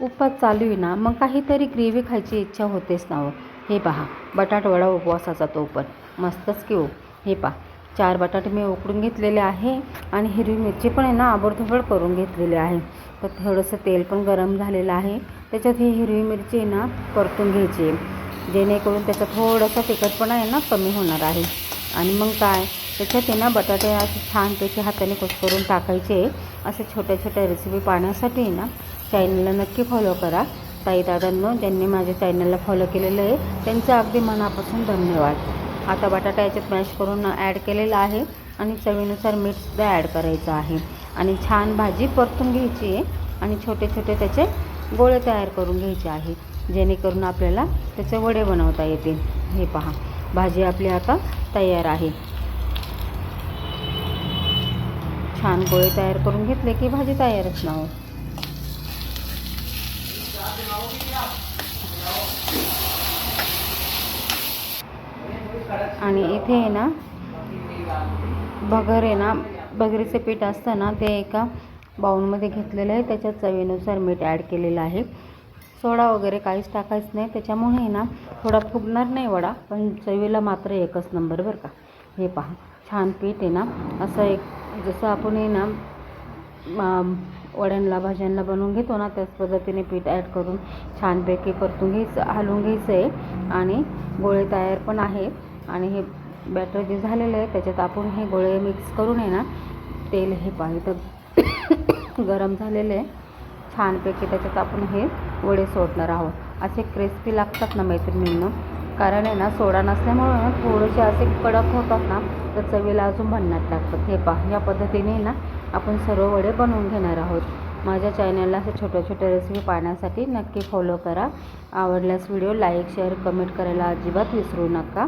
उपवास चालू आहे ना मग काहीतरी ग्रेव्ही खायची इच्छा होतेच ना हो. हे पहा बटाटवडा उपवासाचा तो पण. मस्तच की हो. हे पहा चार बटाटे मी उकडून घेतलेले आहे आणि हिरवी मिरची पण आहे ना आबडधोबड करून घेतलेली आहे. तर थोडंसं तेल पण गरम झालेलं आहे. त्याच्यात ही हिरवी मिरची आहे ना परतून घ्यायची जेणेकरून त्याचा थोडासा तिखटपणा आहे ना कमी होणार आहे. आणि मग काय? त्याच्यात आहे ना बटाटे असे छानपैकी हाताने करून टाकायचे. असे छोट्या छोट्या रेसिपी पाहण्यासाठी ना चॅनलला नक्की फॉलो करा. ताई दादांनो ज्यांनी माझ्या चॅनलला फॉलो केलेलं आहे त्यांचं अगदी मनापासून धन्यवाद. आता बटाटा याच्यात मॅश करून ॲड केलेला आहे आणि चवीनुसार मीठसुद्धा ॲड करायचं आहे. आणि छान भाजी परतून घ्यायची आहे आणि छोटे छोटे त्याचे गोळे तयार करून घ्यायचे आहे जेणेकरून आपल्याला त्याचे वडे बनवता येतील. हे पहा भाजी आपली आता तयार आहे. छान गोळे तयार करून घेतले की भाजी तयारच नाव. आणि इथे आहे ना भगर आहे ना बगरीचं पीठ असतं ना ते एका बाऊलमध्ये घेतलेलं आहे. त्याच्या चवीनुसार मीठ ॲड केलेलं आहे. सोडा वगैरे काहीच टाकायचं नाही. त्याच्यामुळे आहे ना थोडा फुगणार नाही वडा पण चवीला मात्र एकच नंबर बरं का. हे पहा छान पीठ आहे ना असं एक जसं आपण आहे ना वड्यांना भाज्यांना बनवून घेतो ना त्याच पद्धतीने पीठ ॲड करून छानपैकी परतून घ्यायचं हलवून घ्यायचं आहे आणि गोळे तयार पण आहेत. आणि हे बॅटर जे झालेलं आहे त्याच्यात आपण हे गोळे मिक्स करून आहे ना तेल हे पाहिजे तर गरम झालेलं आहे. छानपैकी त्याच्यात आपण हे वडे सोडणार आहोत. असे क्रिस्पी लागतात ना मैत्रिणींना कारण आहे ना सोडा नसल्यामुळं ना थोडेसे असे कडक होतात ना तर चवीला अजून भन्नाट लागतात. हे पहा या पद्धतीने ना आपण सर्व वडे बनवून घेणार आहोत. माझ्या चॅनलला असे छोट्या छोट्या रेसिपी पाहण्यासाठी नक्की फॉलो करा. आवडल्यास व्हिडिओ लाईक शेअर कमेंट करायला अजिबात विसरू नका.